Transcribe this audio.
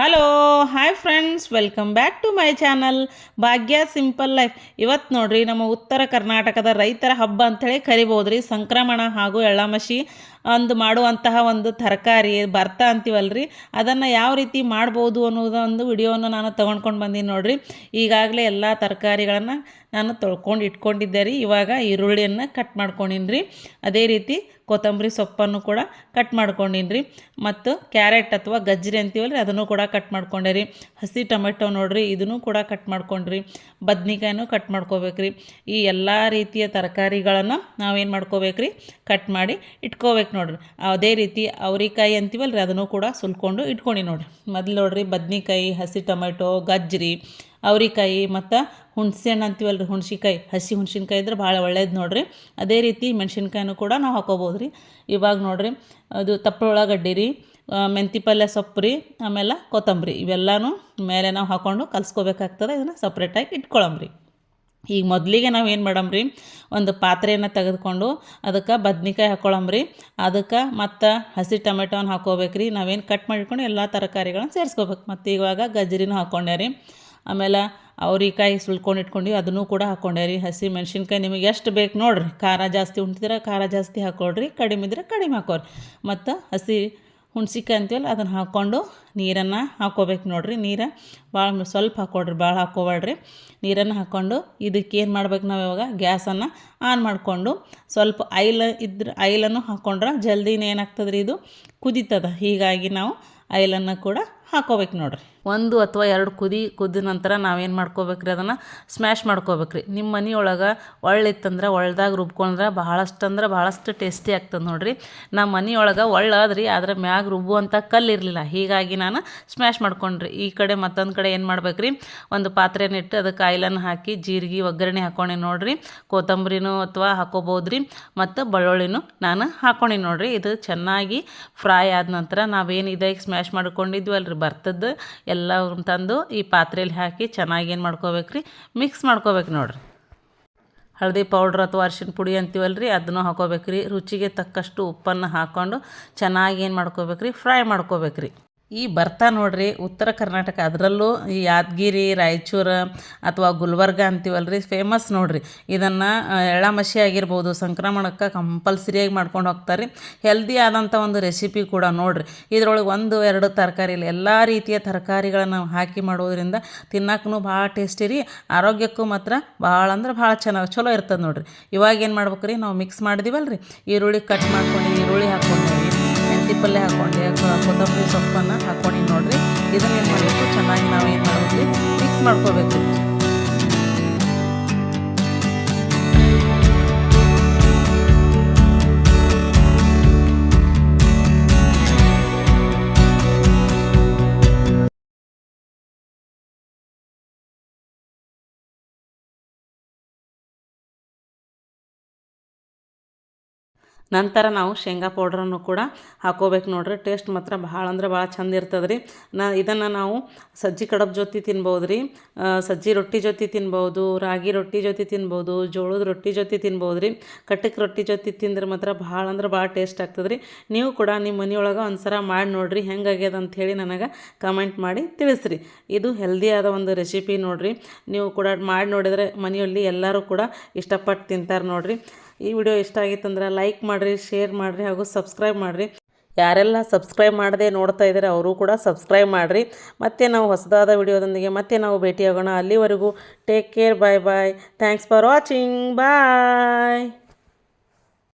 Hello hi friends welcome back to my channel Bhagya simple life ಇವತ್ತು ನೋಡ್ರಿ, ನಮ್ಮ ಉತ್ತರ ಕರ್ನಾಟಕದ ರೈತರ ಹಬ್ಬ ಅಂಥೇಳಿ ಕರಿಬೋದು ರೀ ಸಂಕ್ರಮಣ ಹಾಗೂ ಎಳ್ಳಮಶಿ ಅಂದು ಮಾಡುವಂತಹ ಒಂದು ತರಕಾರಿ ಭರ್ತ ಅಂತೀವಲ್ರಿ. ಅದನ್ನು ಯಾವ ರೀತಿ ಮಾಡ್ಬೋದು ಅನ್ನೋದೊಂದು ಒಂದು ವಿಡಿಯೋವನ್ನು ನಾನು ತೊಗೊಂಡ್ಕೊಂಡು ಬಂದೀನಿ ನೋಡ್ರಿ. ಈಗಾಗಲೇ ಎಲ್ಲ ತರಕಾರಿಗಳನ್ನು ನಾನು ತೊಳ್ಕೊಂಡು ಇಟ್ಕೊಂಡಿದ್ದೆ ರೀ. ಇವಾಗ ಈರುಳ್ಳಿಯನ್ನು ಕಟ್ ಮಾಡ್ಕೊಂಡಿನಿ ರೀ. ಅದೇ ರೀತಿ ಕೊತ್ತಂಬರಿ ಸೊಪ್ಪನ್ನು ಕೂಡ ಕಟ್ ಮಾಡ್ಕೊಂಡಿನಿ ರೀ. ಮತ್ತು ಕ್ಯಾರೆಟ್ ಅಥವಾ ಗಜ್ಜರಿ ಅಂತೀವಲ್ಲ ರೀ ಅದನ್ನು ಕೂಡ ಕಟ್ ಮಾಡ್ಕೊಂಡೆ ರೀ. ಹಸಿ ಟೊಮೆಟೊ ನೋಡಿರಿ, ಇದನ್ನು ಕೂಡ ಕಟ್ ಮಾಡ್ಕೊಂಡ್ರಿ. ಬದ್ನಿಕಾಯಿನೂ ಕಟ್ ಮಾಡ್ಕೋಬೇಕ್ರಿ. ಈ ಎಲ್ಲ ರೀತಿಯ ತರಕಾರಿಗಳನ್ನು ನಾವೇನು ಮಾಡ್ಕೋಬೇಕ್ರಿ? ಕಟ್ ಮಾಡಿ ಇಟ್ಕೋಬೇಕು ನೋಡ್ರಿ. ಅದೇ ರೀತಿ ಅವ್ರಿಕಾಯಿ ಅಂತೀವಲ್ಲ ರೀ ಅದನ್ನು ಕೂಡ ಸುಲ್ಕೊಂಡು ಇಟ್ಕೊಂಡು ನೋಡ್ರಿ. ಮೊದಲು ನೋಡ್ರಿ, ಬದ್ನಿಕಾಯಿ, ಹಸಿ ಟೊಮೆಟೊ, ಗಜ್ಜರಿ ಅವ್ರಿಕಾಯಿ ಮತ್ತು ಹುಣ್ಸೆ ಹಣ್ಣು ಅಂತೀವಲ್ಲ ರೀ ಹುಣ್ಸಿಕಾಯಿ. ಹಸಿ ಹುಣ್ಸಿನ್ಕಾಯಿ ಇದ್ರೆ ಭಾಳ ಒಳ್ಳೇದು ನೋಡಿರಿ. ಅದೇ ರೀತಿ ಮೆಣಸಿನ್ಕಾಯಿನೂ ಕೂಡ ನಾವು ಹಾಕೋಬೋದು ರೀ ಇವಾಗ ನೋಡಿರಿ, ಅದು ತಪ್ಪಲ ಉಳ್ಳಾಗಡ್ಡಿ ರೀ ಮೆಂತಿ ಪಲ್ಯ ಸೊಪ್ಪು ರೀ, ಆಮೇಲೆ ಕೊತ್ತಂಬರಿ. ಇವೆಲ್ಲನೂ ಮೇಲೆ ನಾವು ಹಾಕ್ಕೊಂಡು ಕಲಿಸ್ಕೋಬೇಕಾಗ್ತದೆ, ಇದನ್ನು ಸಪ್ರೇಟಾಗಿ ಇಟ್ಕೊಳಂಬ್ರಿ. ಈಗ ಮೊದಲಿಗೆ ನಾವು ಏನು ಮಾಡಮ್ರಿ ಒಂದು ಪಾತ್ರೆಯನ್ನು ತೆಗೆದುಕೊಂಡು ಅದಕ್ಕೆ ಬದ್ನಿಕಾಯಿ ಹಾಕ್ಕೊಳಮ್ರಿ ಅದಕ್ಕೆ ಮತ್ತು ಹಸಿ ಟೊಮೆಟೊನ ಹಾಕೋಬೇಕ್ರಿ. ನಾವೇನು ಕಟ್ ಮಾಡಿಕೊಂಡು ಎಲ್ಲ ತರಕಾರಿಗಳನ್ನ ಸೇರಿಸ್ಕೋಬೇಕು. ಮತ್ತು ಇವಾಗ ಗಜ್ಜರಿನೂ ಹಾಕ್ಕೊಂಡೆ ರೀ ಆಮೇಲೆ ಅವ್ರಿಕಾಯಿ ಸುಲ್ಕೊಂಡು ಇಟ್ಕೊಂಡು ಅದನ್ನು ಕೂಡ ಹಾಕ್ಕೊಂಡೆ ರೀ. ಹಸಿ ಮೆಣಸಿನ್ಕಾಯಿ ನಿಮಗೆ ಎಷ್ಟು ಬೇಕು ನೋಡಿರಿ. ಖಾರ ಜಾಸ್ತಿ ಉಣ್ತಿದ್ರೆ ಖಾರ ಜಾಸ್ತಿ ಹಾಕೊಳ್ರಿ. ಕಡಿಮೆ ಇದ್ರೆ ಕಡಿಮೆ ಹಾಕೋರಿ. ಮತ್ತು ಹಸಿ ಹುಣ್ಸಿಕಾಯಿ ಅಂತೀವಲ್ಲ, ಅದನ್ನು ಹಾಕ್ಕೊಂಡು ನೀರನ್ನು ಹಾಕ್ಕೋಬೇಕು ನೋಡಿರಿ. ನೀರು ಭಾಳ ಸ್ವಲ್ಪ ಹಾಕ್ಕೊಡ್ರಿ ಭಾಳ ಹಾಕ್ಕೋಬೇಡ್ರಿ ನೀರನ್ನು ಹಾಕ್ಕೊಂಡು ಇದಕ್ಕೆ ಏನು ಮಾಡ್ಬೇಕು ನಾವು ಇವಾಗ? ಗ್ಯಾಸನ್ನು ಆನ್ ಮಾಡಿಕೊಂಡು ಸ್ವಲ್ಪ ಐಲ್ ಇದ್ರೆ ಐಲನ್ನು ಹಾಕ್ಕೊಂಡ್ರೆ ಜಲ್ದಿನೇ ಏನಾಗ್ತದ್ರಿ ಇದು? ಕುದೀತದ. ಹೀಗಾಗಿ ನಾವು ಐಲನ್ನು ಕೂಡ ಹಾಕೋಬೇಕು ನೋಡಿರಿ. ಒಂದು ಅಥವಾ ಎರಡು ಕುದಿ ಕುದ್ದ ನಂತರ ನಾವೇನು ಮಾಡ್ಕೋಬೇಕ್ರಿ ಅದನ್ನು ಸ್ಮ್ಯಾಶ್ ಮಾಡ್ಕೋಬೇಕ್ರಿ. ನಿಮ್ಮ ಮನೆಯೊಳಗೆ ಒಳ್ಳಿತ್ತಂದ್ರೆ ಒಳ್ದಾಗ ರುಬ್ಕೊಂಡ್ರೆ ಭಾಳಷ್ಟು ಅಂದ್ರೆ ಭಾಳಷ್ಟು ಟೇಸ್ಟಿ ಆಗ್ತದೆ ನೋಡಿರಿ. ನಮ್ಮ ಮನೆಯೊಳಗೆ ಒಳ್ಳಾದ್ರಿ ಅದ್ರ ಮ್ಯಾಗ ರುಬ್ಬುವಂಥ ಕಲ್ಲು ಇರಲಿಲ್ಲ. ಹೀಗಾಗಿ ನಾನು ಸ್ಮ್ಯಾಶ್ ಮಾಡ್ಕೊಂಡ್ರಿ. ಈ ಕಡೆ ಮತ್ತೊಂದು ಕಡೆ ಏನು ಮಾಡ್ಬೇಕ್ರಿ? ಒಂದು ಪಾತ್ರೆನಿಟ್ಟು ಅದಕ್ಕೆ ಆಯಿಲನ್ನ ಹಾಕಿ ಜೀರಿಗೆ, ಒಗ್ಗರಣೆ ಹಾಕೊಂಡೆ ನೋಡಿರಿ. ಕೊತ್ತಂಬರಿನೂ ಅಥವಾ ಹಾಕೋಬೋದ್ರಿ. ಮತ್ತು ಬೆಳ್ಳುಳ್ಳಿನೂ ನಾನು ಹಾಕೊಂಡೆ ನೋಡಿರಿ. ಇದು ಚೆನ್ನಾಗಿ ಫ್ರೈ ಆದ ನಂತರ ನಾವೇನು ಇದಾಗಿ ಸ್ಮ್ಯಾಶ್ ಮಾಡ್ಕೊಂಡಿದ್ವಲ್ರಿ? ಬರ್ತದ್ದು ಎಲ್ಲ ತಂದು ಈ ಪಾತ್ರೆಯಲ್ಲಿ ಹಾಕಿ ಚೆನ್ನಾಗಿ ಏನು ಮಾಡ್ಕೋಬೇಕು ರೀ ಮಿಕ್ಸ್ ಮಾಡ್ಕೋಬೇಕು ನೋಡಿರಿ. ಹಳದಿ ಪೌಡ್ರ್ ಅಥವಾ ಅರ್ಶಿಣ ಪುಡಿ ಅಂತೀವಲ್ಲ ರೀ ಅದನ್ನು ಹಾಕೋಬೇಕು ರೀ ರುಚಿಗೆ ತಕ್ಕಷ್ಟು ಉಪ್ಪನ್ನು ಹಾಕ್ಕೊಂಡು ಚೆನ್ನಾಗಿ ಏನು ಮಾಡ್ಕೋಬೇಕು ರೀ ಫ್ರೈ ಮಾಡ್ಕೋಬೇಕು ರೀ ಈ ಬರ್ತಾ ನೋಡ್ರಿ, ಉತ್ತರ ಕರ್ನಾಟಕ ಅದರಲ್ಲೂ ಈ ಯಾದಗಿರಿ, ರಾಯಚೂರು ಅಥವಾ ಗುಲ್ಬರ್ಗ ಅಂತೀವಲ್ಲ ರೀ ಫೇಮಸ್ ನೋಡ್ರಿ. ಇದನ್ನು ಎಳ್ಳಮಸಿ ಆಗಿರ್ಬೋದು, ಸಂಕ್ರಮಣಕ್ಕೆ ಕಂಪಲ್ಸರಿಯಾಗಿ ಮಾಡ್ಕೊಂಡು ಹೋಗ್ತಾರೆ ಹೆಲ್ದಿ ಆದಂಥ ಒಂದು ರೆಸಿಪಿ ಕೂಡ ನೋಡ್ರಿ. ಇದ್ರೊಳಗೆ ಒಂದು, ಎರಡು ತರಕಾರಿ ಇಲ್ಲ, ಎಲ್ಲ ರೀತಿಯ ತರಕಾರಿಗಳನ್ನು ಹಾಕಿ ಮಾಡೋದ್ರಿಂದ ತಿನ್ನಕ್ಕೂ ಭಾಳ ಟೇಸ್ಟಿ ರೀ, ಆರೋಗ್ಯಕ್ಕೂ ಮಾತ್ರ ಭಾಳ ಅಂದ್ರೆ ಭಾಳ ಚೆನ್ನಾಗಿ ಚಲೋ ಇರ್ತದೆ ನೋಡ್ರಿ. ಇವಾಗ ಏನು ಮಾಡ್ಬೇಕು ರೀ ನಾವು ಮಿಕ್ಸ್ ಮಾಡಿದೀವಲ್ಲ ರೀ ಈರುಳ್ಳಿ ಕಟ್ ಮಾಡ್ಕೊಂಡು, ಈರುಳ್ಳಿ ಹಾಕ್ಕೊಂಡು. ಪಲ್ಯ ಹಾಕ್ಕೊಂಡು ಕೊತ್ತಂಬರಿ ಸೊಪ್ಪನ್ನು ಹಾಕ್ಕೊಂಡು ನೋಡಿರಿ. ಇದನ್ನೇನು ಮಾಡಬೇಕು? ಚೆನ್ನಾಗಿ ನಾವು ಏನು ಮಾಡ್ಬೇಕು? ಮಿಕ್ಸ್ ಮಾಡ್ಕೋಬೇಕು. ನಂತರ ನಾವು ಶೇಂಗಾ ಪೌಡ್ರನ್ನು ಕೂಡ ಹಾಕೋಬೇಕು ನೋಡ್ರಿ. ಟೇಸ್ಟ್ ಮಾತ್ರ ಭಾಳ ಅಂದ್ರೆ ಭಾಳ ಚಂದ ಇರ್ತದೆ ರೀ ನಾ ಇದನ್ನು ನಾವು ಸಜ್ಜಿ ಕಡಬ್ ಜೊತೆ ತಿನ್ಬೋದು ರೀ ಸಜ್ಜಿ ರೊಟ್ಟಿ ಜೊತೆ ತಿನ್ಬೋದು, ರಾಗಿ ರೊಟ್ಟಿ ಜೊತೆ ತಿನ್ಬೋದು, ಜೋಳದ ರೊಟ್ಟಿ ಜೊತೆ ತಿನ್ಬೋದು ರೀ ಕಟ್ಟಕ್ಕೆ ರೊಟ್ಟಿ ಜೊತೆ ತಿಂದ್ರೆ ಮಾತ್ರ ಭಾಳ ಅಂದ್ರೆ ಭಾಳ ಟೇಸ್ಟ್ ಆಗ್ತದೆ ರೀ ನೀವು ಕೂಡ ನಿಮ್ಮ ಮನೆಯೊಳಗೆ ಒಂದು ಸಲ ಮಾಡಿ ನೋಡಿರಿ ಹೆಂಗಾಗ್ಯದ ಅಂಥೇಳಿ ನನಗೆ ಕಮೆಂಟ್ ಮಾಡಿ ತಿಳಿಸ್ರಿ. ಇದು ಹೆಲ್ದಿ ಆದ ಒಂದು ರೆಸಿಪಿ ನೋಡಿರಿ. ನೀವು ಕೂಡ ಮಾಡಿ ನೋಡಿದರೆ ಮನೆಯಲ್ಲಿ ಎಲ್ಲರೂ ಕೂಡ ಇಷ್ಟಪಟ್ಟು ತಿಂತಾರೆ ನೋಡಿರಿ. ಈ ವಿಡಿಯೋ ಇಷ್ಟ ಆಗಿತ್ತಂದ್ರೆ ಲೈಕ್ ಮಾಡಿರಿ, ಶೇರ್ ಮಾಡಿರಿ ಹಾಗೂ ಸಬ್ಸ್ಕ್ರೈಬ್ ಮಾಡಿರಿ. ಯಾರೆಲ್ಲ ಸಬ್ಸ್ಕ್ರೈಬ್ ಮಾಡದೆ ನೋಡ್ತಾ ಇದ್ದಾರೆ, ಅವರು ಕೂಡ ಸಬ್ಸ್ಕ್ರೈಬ್ ಮಾಡಿರಿ. ಮತ್ತೆ ನಾವು ಹೊಸದಾದ ವಿಡಿಯೋದೊಂದಿಗೆ ಮತ್ತೆ ನಾವು ಭೇಟಿಯಾಗೋಣ. ಅಲ್ಲಿವರೆಗೂ take care bye bye thanks for watching bye